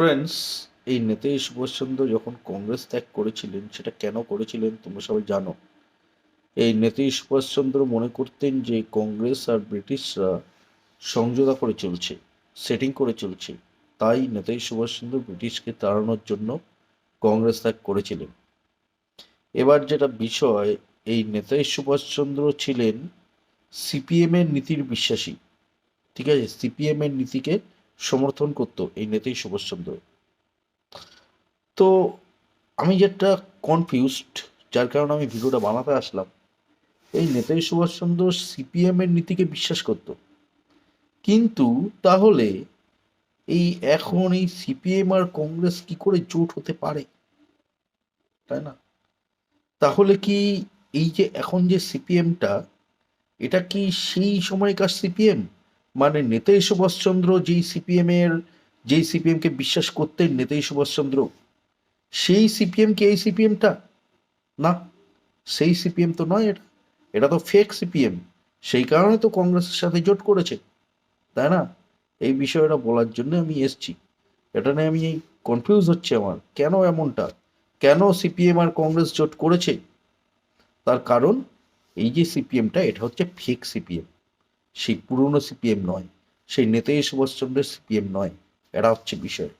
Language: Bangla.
ফ্রেন্ডস এই নেতাজি সুভাষচন্দ্র যখন কংগ্রেস ত্যাগ করেছিলেন, সেটা কেন করেছিলেন তোমরা সবাই জানো। এই নেতাজি সুভাষচন্দ্র মনে করতেন যে কংগ্রেস আর ব্রিটিশরা সমঝোতা করে চলছে, সেটিং করে চলছে। তাই নেতাজি সুভাষচন্দ্র ব্রিটিশকে তাড়ানোর জন্য কংগ্রেস ত্যাগ করেছিলেন। এবার যেটা বিষয়, এই নেতাজি সুভাষচন্দ্র ছিলেন সিপিএমের নীতির বিশ্বাসী। ঠিক আছে, সিপিএমের নীতিকে সমর্থন করতো এই নেতাজি সুভাষচন্দ্র। তো আমি যেটা কনফিউজড যার কারণে আমি ভিডিওটা বানাতে আসলাম, এই নেতাজি সুভাষচন্দ্র সিপিএম এর নীতিকে বিশ্বাস করত। কিন্তু তাহলে এই এখন এই সিপিএম আর কংগ্রেস কি করে জোট হতে পারে? তাই না? তাহলে কি এই যে এখন যে সিপিএমটা এটা কি সেই সময়কার সিপিএম মানে নেতাজি সুভাষচন্দ্র যেই সিপিএম এর, যেই সিপিএম কে বিশ্বাস করতেন নেতাজি সুভাষচন্দ্র, সেই সিপিএম কি এই সিপিএমটা না, সেই সিপিএম তো নয় এটা। এটা তো ফেক সিপিএম সেই কারণে তো কংগ্রেসের সাথে জোট করেছে। তাই না? এই বিষয়টা বলার জন্য আমি এসছি। এটা নিয়ে আমি কনফিউজ হচ্ছে আমার। কেন এমনটা? কেন সিপিএম আর কংগ্রেস জোট করেছে? তার কারণ এই যে সিপিএমটা এটা হচ্ছে ফেক সিপিএম সেই পুরনো সিপিএম নয় সেই নেতাজি সুভাষচন্দ্রের সিপিএম নয় এটা হচ্ছে বিষয়।